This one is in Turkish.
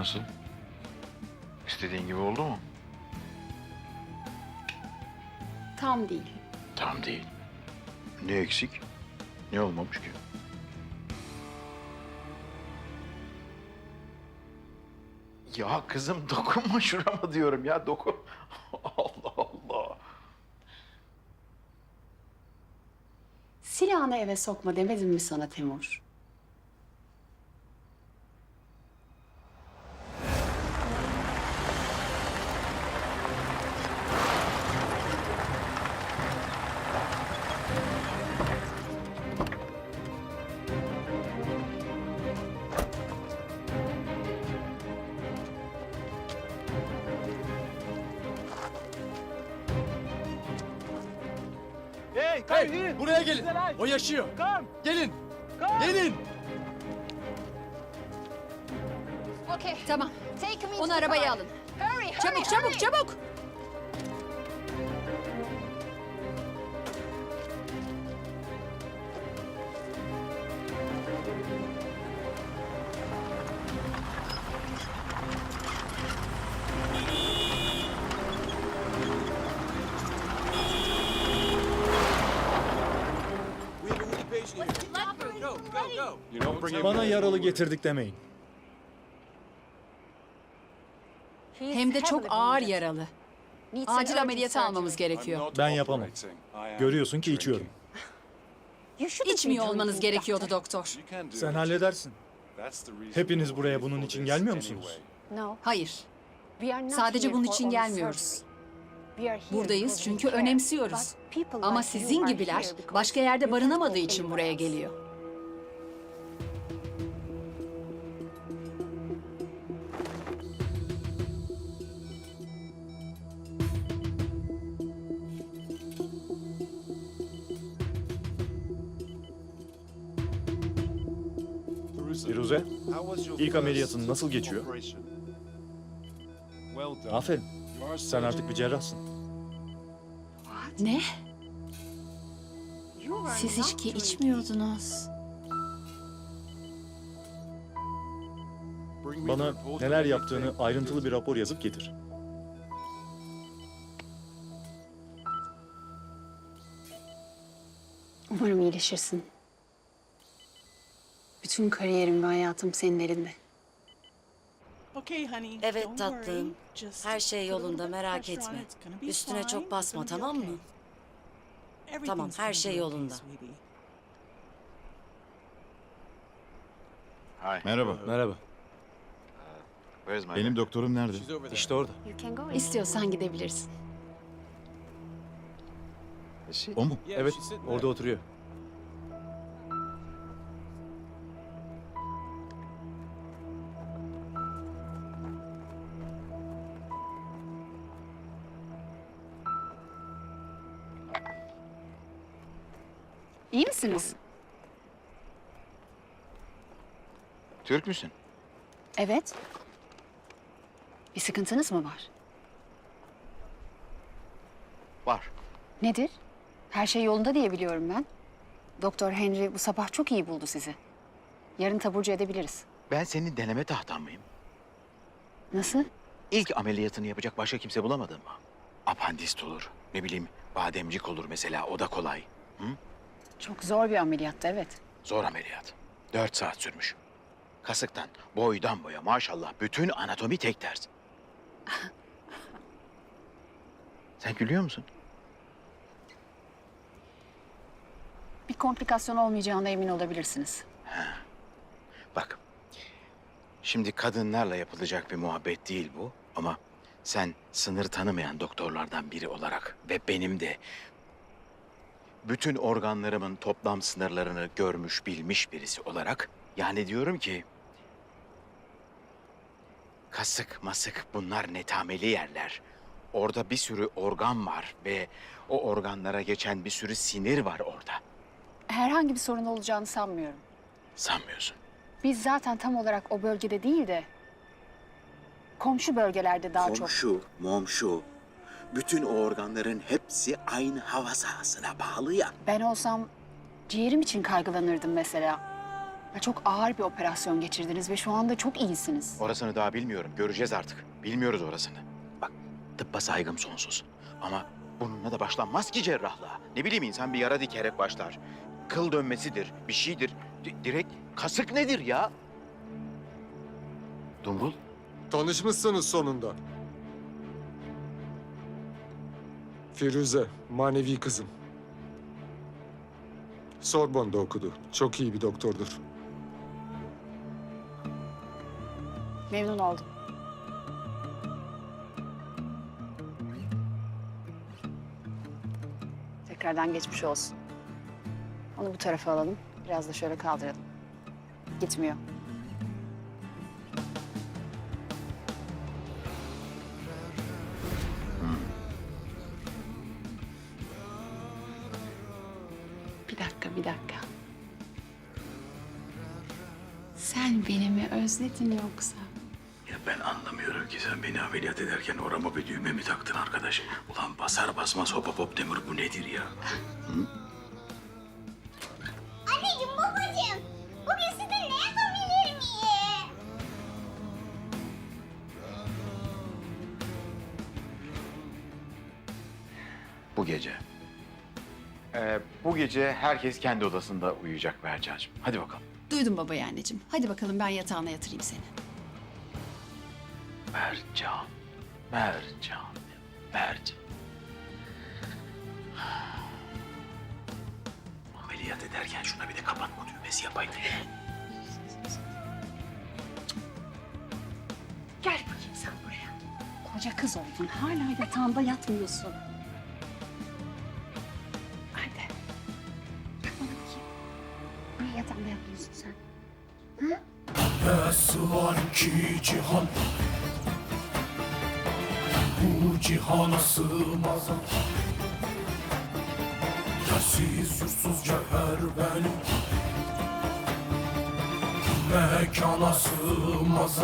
Nasıl? İstediğin gibi oldu mu? Tam değil. Tam değil. Ne eksik? Ne olmamış ki? Ya kızım dokunma şurama diyorum ya dokun. Allah Allah. Silahını eve sokma demedim mi sana Temur? Hey, here. buraya gelin. O yaşıyor. Come, Gelin. come. Gelin. Okay. Tamam. Take me to Onu the arabaya car. alın. Hurry, hurry, Çabuk hurry. çabuk Bana yaralı getirdik demeyin. Hem de çok ağır yaralı. Acil ameliyata almamız gerekiyor. Ben yapamam. Görüyorsun ki içiyorum. İçmiyor olmanız gerekiyordu doktor. Sen halledersin. Hepiniz buraya bunun için gelmiyor musunuz? Hayır. Sadece bunun için gelmiyoruz. Buradayız çünkü önemsiyoruz. Ama sizin gibiler başka yerde barınamadığı için buraya geliyor. Firuze, İlk ameliyatın nasıl geçiyor? aferin. Sen artık bir cerrahsın. Ne? Siz içki içmiyordunuz. Bana neler yaptığını ayrıntılı bir rapor yazıp getir. Umarım iyileşirsin. Bütün kariyerim ve hayatım senin elinde. Evet tatlım. Her şey yolunda merak etme. Üstüne çok basma tamam mı? Tamam her şey yolunda. Hi. Merhaba. Merhaba. Where's my Benim doktorum nerede? İşte orada. İstiyorsan gidebilirsin. O mu? Evet, orada oturuyor. İyi misiniz? Türk müsün? Evet. Bir sıkıntınız mı var? Var. Nedir? Her şey yolunda diye biliyorum ben. Doktor Henry bu sabah çok iyi buldu sizi. Yarın taburcu edebiliriz. Ben senin deneme tahtan mıyım? Nasıl? İlk ameliyatını yapacak başka kimse bulamadın mı? Apandist olur. Ne bileyim bademcik olur mesela o da kolay. Çok zor bir ameliyattı evet. Zor ameliyat. Dört saat sürmüş. Kasıktan, boydan boya maşallah bütün anatomi tek ders. Sen gülüyor musun? Bir komplikasyon olmayacağına emin olabilirsiniz. Bak. Şimdi kadınlarla yapılacak bir muhabbet değil bu ama sen sınır tanımayan doktorlardan biri olarak ve benim de bütün organlarımın toplam sınırlarını görmüş bilmiş birisi olarak yani diyorum ki kasık masık bunlar netameli yerler. Orada bir sürü organ var ve o organlara geçen bir sürü sinir var orada. Herhangi bir sorun olacağını sanmıyorum. Sanmıyorsun. Biz zaten tam olarak o bölgede değil de komşu bölgelerde daha çok. Komşu, momşu. Bütün o organların hepsi aynı hava sahasına bağlı ya. Ben olsam ciğerim için kaygılanırdım mesela. Ya çok ağır bir operasyon geçirdiniz ve şu anda çok iyisiniz. Orasını daha bilmiyorum. Göreceğiz artık. Bilmiyoruz orasını. Bak tıbba saygım sonsuz. Ama bununla da başlanmaz ki cerrahlığa. Ne bileyim insan bir yara dikerek başlar. Kıl dönmesidir, bir şeydir. Di- direkt kasık nedir ya? Dumbul, Tanışmışsınız sonunda. Firuze, manevi kızım. Sorbon'da okudu. Çok iyi bir doktordur. Memnun oldum. Tekrardan geçmiş olsun. Onu bu tarafa alalım. Biraz da şöyle kaldıralım. Gitmiyor. Sen beni mi özledin yoksa? Ya ben anlamıyorum ki sen beni ameliyat ederken orama bir düğme mi taktın arkadaş? Ulan basar basmaz hop hop hop demir bu nedir ya? Anneciğim, babacığım. Bugün size ne yapabilir miyim? Bu gece. Ee, bu gece herkes kendi odasında uyuyacak Berca'cığım. Hadi bakalım. Duydum babayı anneciğim. Hadi bakalım ben yatağına yatırayım seni. Mercan, Mercan, Mercan. Ameliyat ederken şuna bir de kapatma düğmesi yapaydı. Gel bakayım sen buraya. Koca kız oldun. Hala yatağında yatmıyorsun. Yatağında yatmıyorsun sen? Nasıl var ki cihan? Bu cihana sığmaz. Yersiz yursuz cevher benim? Mekana sığmaz